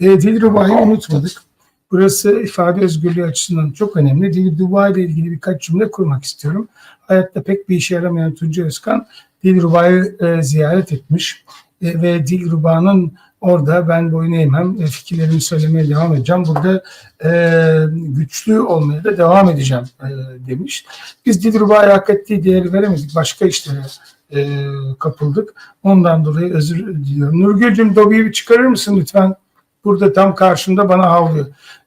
E, Dilruba'yı unutmadık. Burası ifade özgürlüğü açısından çok önemli. Dilruba ile ilgili birkaç cümle kurmak istiyorum. Hayatta pek bir işe yaramayan Tunca Özkan Dilruba'yı e, ziyaret etmiş E, ve Dilruba'nın orada ben boyun eğmem, e, fikirlerimi söylemeye devam edeceğim. Burada e, güçlü olmaya da devam edeceğim e, demiş. Biz Dilruba'ya hak ettiği değeri veremedik. Başka işlere e, kapıldık. Ondan dolayı özür diliyorum. Nurgül'cüm Dobi'yi çıkarır mısın lütfen? Burada tam karşımda bana havlıyor.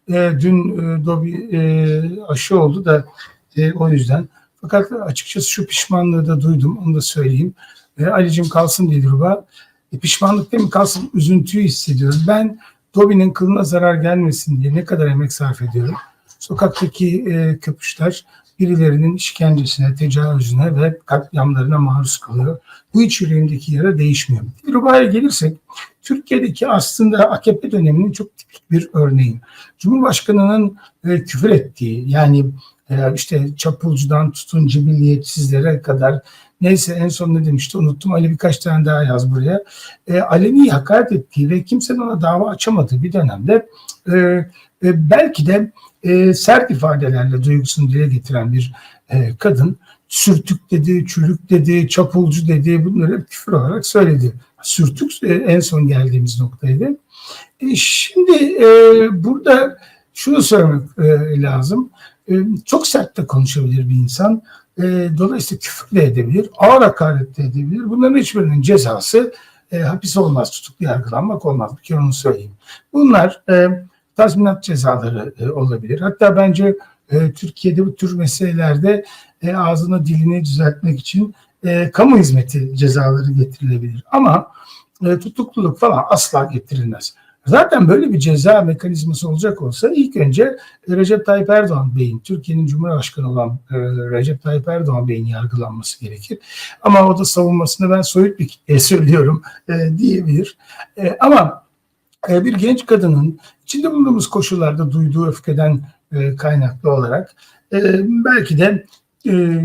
E, dün e, Dobi e, aşı oldu da e, o yüzden. Fakat açıkçası şu pişmanlığı da duydum. Onu da söyleyeyim. E, Ali'cim kalsın Dilruba. E, pişmanlık değil mi kalsın üzüntüyü hissediyorum. Ben Dobi'nin kılına zarar gelmesin diye ne kadar emek sarf ediyorum. Sokaktaki e, köpüşler birilerinin işkencesine, tecavüzüne ve katliamlarına maruz kalıyor. Bu iç yüreğimdeki yara değişmiyor. Dilruba'ya gelirsek Türkiye'deki aslında AKP döneminin çok tipik bir örneği. Cumhurbaşkanının e, küfür ettiği yani e, işte çapulcudan tutun cibilliyetsizlere kadar neyse en son ne demişti unuttum Ali birkaç tane daha yaz buraya. E, aleni hakaret ettiği ve kimsenin ona dava açamadığı bir dönemde e, e, belki de e, sert ifadelerle duygusunu dile getiren bir e, kadın sürtük dedi, çürük dedi, çapulcu dedi bunları küfür olarak söyledi. Sürtük e, en son geldiğimiz noktaydı. E, şimdi e, burada şunu söylemek lazım. Çok sert de konuşabilir bir insan. Dolayısıyla küfür de edebilir, ağır hakaret de edebilir. Bunların hiçbirinin cezası hapis olmaz, tutuklu yargılanmak olmaz. Bir kere onu söyleyeyim. Bunlar e, tazminat cezaları olabilir. Hatta bence Türkiye'de bu tür meselelerde ağzını dilini düzeltmek için e, kamu hizmeti cezaları getirilebilir. Ama e, tutukluluk falan asla getirilmez. Zaten böyle bir ceza mekanizması olacak olsa ilk önce Recep Tayyip Erdoğan Bey'in, Türkiye'nin Cumhurbaşkanı olan e, Recep Tayyip Erdoğan Bey'in yargılanması gerekir. Ama o da savunmasını ben soyut bir kitleye söylüyorum e, diyebilir. E, ama bir genç kadının içinde bulunduğumuz koşullarda duyduğu öfkeden kaynaklı olarak belki de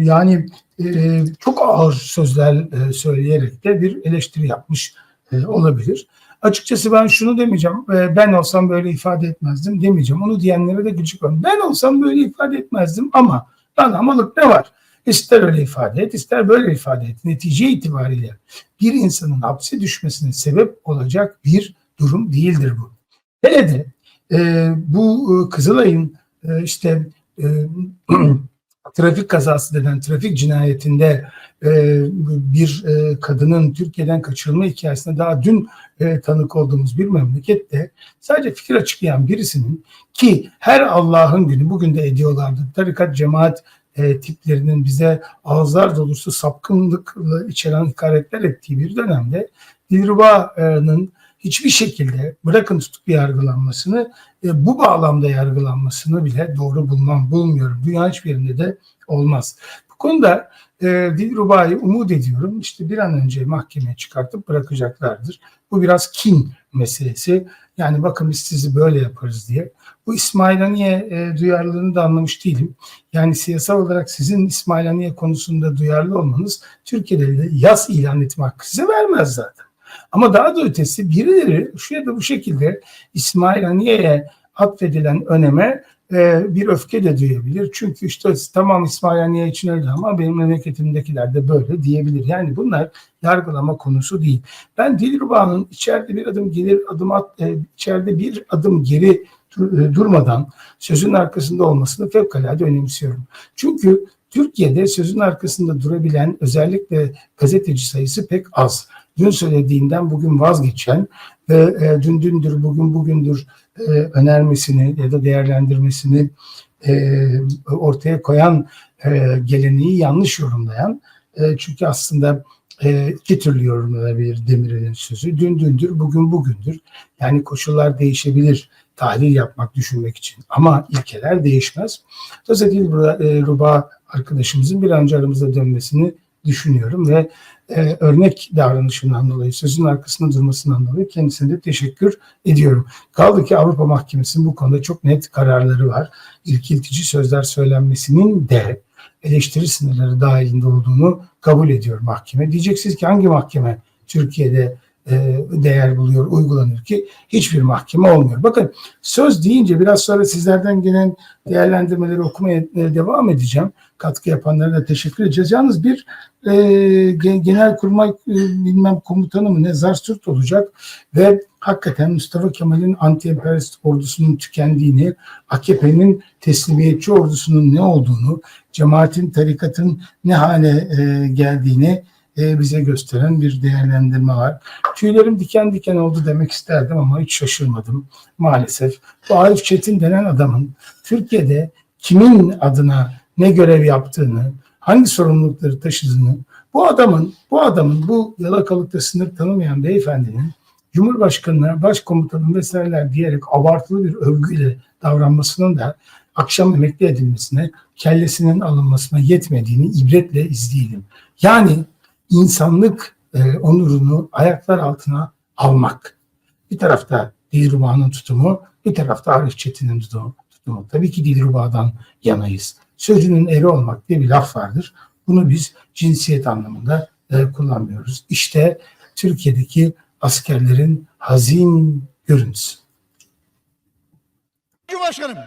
yani e, çok ağır sözler e, söyleyerek de bir eleştiri yapmış e, olabilir. Açıkçası ben şunu demeyeceğim, e, ben olsam böyle ifade etmezdim demeyeceğim. Onu diyenlere de gıcık var. Ben olsam böyle ifade etmezdim ama lan amalık ne var? İster öyle ifade et, ister böyle ifade et. Netice itibariyle bir insanın hapse düşmesine sebep olacak bir durum değildir bu. Hele de e, bu e, Kızılay'ın e, işte e, trafik kazası denen trafik cinayetinde e, bir e, kadının Türkiye'den kaçırılma hikayesine daha dün e, tanık olduğumuz bir memlekette sadece fikir açıklayan birisinin ki her Allah'ın günü bugün de ediyorlardı. Tarikat cemaat e, tiplerinin bize ağızlar dolusu sapkınlıkla içeren hakaretler ettiği bir dönemde Dilruba'nın hiçbir şekilde bırakın tutuklu yargılanmasını e, bu bağlamda yargılanmasını bile doğru bulmam, bulmuyorum. Dünya hiçbir yerinde de olmaz. Bu konuda e, Dilruba'yı umut ediyorum. İşte bir an önce mahkemeye çıkartıp bırakacaklardır. Bu biraz kin meselesi. Yani bakın biz sizi böyle yaparız diye. Bu İsmail Haniye e, duyarlılığını da anlamış değilim. Yani siyasal olarak sizin İsmail Haniye konusunda duyarlı olmanız Türkiye'de de yas ilan etme hakkı size vermez zaten. Ama daha da ötesi birileri şu ya da bu şekilde İsmail Haniye'ye atfedilen öneme e, bir öfke de duyabilir. Çünkü işte tamam İsmail Haniye için öyle ama benim memleketimdekiler de böyle diyebilir. Yani bunlar yargılama konusu değil. Ben Dilruba'nın içeride bir adım gelir adım at, e, içeride bir adım geri dur- durmadan sözün arkasında olmasını fevkalade önemsiyorum. Çünkü Türkiye'de sözün arkasında durabilen özellikle gazeteci sayısı pek az dün söylediğinden bugün vazgeçen ve e, dün dündür bugün bugündür e, önermesini ya da değerlendirmesini e, ortaya koyan e, geleneği yanlış yorumlayan e, çünkü aslında e, iki türlü yorumlanabilir Demirel'in sözü. Dün dündür, bugün bugündür. Yani koşullar değişebilir tahlil yapmak, düşünmek için. Ama ilkeler değişmez. Dolayısıyla e, Ruba arkadaşımızın bir an aramıza dönmesini düşünüyorum ve e, örnek davranışından dolayı, sözün arkasında durmasından dolayı kendisine de teşekkür ediyorum. Kaldı ki Avrupa Mahkemesi'nin bu konuda çok net kararları var. İrkiltici sözler söylenmesinin de eleştiri sınırları dahilinde olduğunu kabul ediyor mahkeme. Diyeceksiniz ki hangi mahkeme Türkiye'de değer buluyor, uygulanıyor ki hiçbir mahkeme olmuyor. Bakın söz deyince biraz sonra sizlerden gelen değerlendirmeleri okumaya e, devam edeceğim. Katkı yapanlara da teşekkür edeceğiz. Yalnız bir e, gen- genelkurmay e, bilmem komutanı mı ne Zarsurt olacak ve hakikaten Mustafa Kemal'in anti-emperyalist ordusunun tükendiğini, AKP'nin teslimiyetçi ordusunun ne olduğunu, cemaatin, tarikatın ne hale e, geldiğini e, bize gösteren bir değerlendirme var. Tüylerim diken diken oldu demek isterdim ama hiç şaşırmadım maalesef. Bu Arif Çetin denen adamın Türkiye'de kimin adına ne görev yaptığını, hangi sorumlulukları taşıdığını, bu adamın, bu adamın, bu yalakalıkta sınır tanımayan beyefendinin Cumhurbaşkanına, başkomutanım vesaireler diyerek abartılı bir övgüyle davranmasının da akşam emekli edilmesine, kellesinin alınmasına yetmediğini ibretle izleyelim. Yani insanlık e, onurunu ayaklar altına almak. Bir tarafta Dilruba'nın tutumu, bir tarafta Arif Çetin'in tutumu. Tabii ki Dilruba'dan yanayız. Sözünün eri olmak diye bir laf vardır. Bunu biz cinsiyet anlamında e, kullanmıyoruz. İşte Türkiye'deki askerlerin hazin görüntüsü. Cumhurbaşkanım,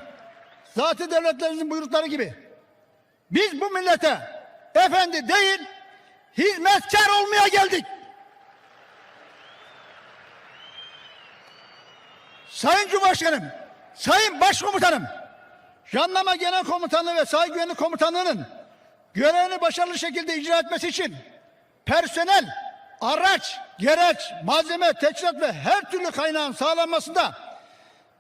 zaten devletlerinizin buyrukları gibi biz bu millete efendi değil, hizmetkar olmaya geldik. Sayın Cumhurbaşkanım, Sayın Başkomutanım, Jandarma Genel Komutanlığı ve Sahil Güvenlik Komutanlığı'nın görevini başarılı şekilde icra etmesi için personel, araç, gereç, malzeme, teçhizat ve her türlü kaynağın sağlanmasında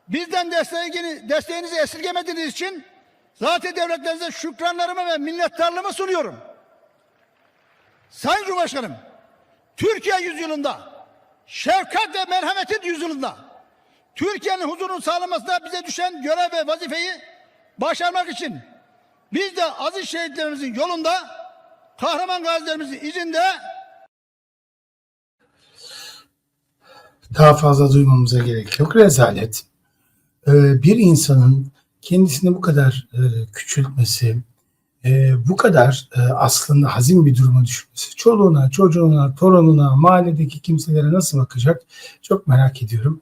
bizden desteğini, desteğinizi esirgemediğiniz için zaten devletlerinize şükranlarımı ve minnettarlığımı sunuyorum. Sayın Cumhurbaşkanım, Türkiye yüzyılında, şefkat ve merhametin yüzyılında, Türkiye'nin huzurunu sağlamasında bize düşen görev ve vazifeyi başarmak için biz de aziz şehitlerimizin yolunda, kahraman gazilerimizin izinde Daha fazla duymamıza gerek yok. Rezalet. Ee, bir insanın kendisini bu kadar e, küçültmesi, e, bu kadar e, aslında hazin bir duruma düşmesi, çoluğuna, çocuğuna, torununa, mahalledeki kimselere nasıl bakacak çok merak ediyorum.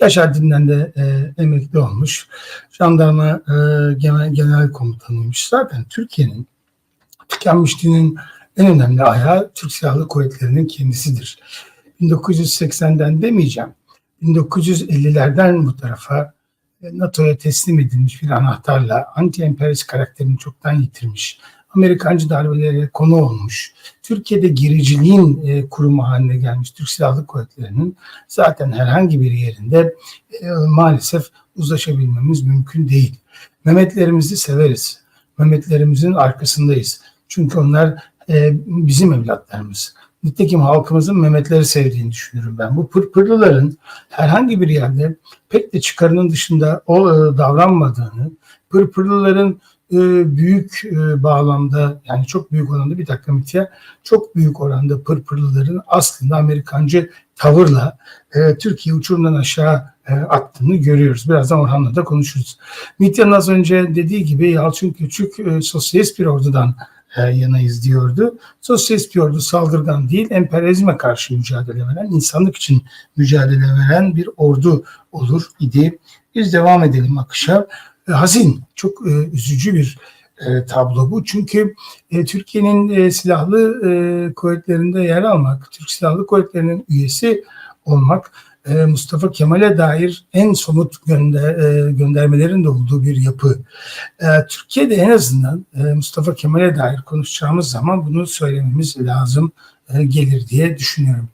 Yaşar Din'den de e, emekli olmuş. Jandarma e, genel, genel komutanıymış. Zaten Türkiye'nin tükenmişliğinin en önemli ayağı Türk Silahlı Kuvvetleri'nin kendisidir. 1980'den demeyeceğim. 1950'lerden bu tarafa NATO'ya teslim edilmiş bir anahtarla anti-emperyalist karakterini çoktan yitirmiş. Amerikancı darbelere konu olmuş. Türkiye'de gericiliğin e, kurumu haline gelmiş Türk Silahlı Kuvvetleri'nin zaten herhangi bir yerinde e, maalesef uzlaşabilmemiz mümkün değil. Mehmetlerimizi severiz. Mehmetlerimizin arkasındayız. Çünkü onlar e, bizim evlatlarımız. Nitekim halkımızın Mehmetleri sevdiğini düşünüyorum ben. Bu pırpırlıların herhangi bir yerde pek de çıkarının dışında o e, davranmadığını, pırpırlıların e, büyük e, bağlamda yani çok büyük oranda bir dakika Mitya çok büyük oranda pırpırlıların aslında Amerikancı tavırla e, Türkiye uçurumdan aşağı e, attığını görüyoruz. Birazdan Orhan'la da konuşuruz. Mitya'nın az önce dediği gibi Yalçın Küçük e, sosyalist bir ordudan yanayız diyordu. Sosyalist bir saldırgan değil, emperyalizme karşı mücadele veren, insanlık için mücadele veren bir ordu olur idi. Biz devam edelim akışa. E, hazin, çok e, üzücü bir e, tablo bu. Çünkü Türkiye'nin silahlı kuvvetlerinde yer almak, Türk Silahlı Kuvvetleri'nin üyesi olmak Mustafa Kemal'e dair en somut gönder, e, göndermelerin de olduğu bir yapı. E, Türkiye'de en azından e, Mustafa Kemal'e dair konuşacağımız zaman bunu söylememiz lazım e, gelir diye düşünüyorum.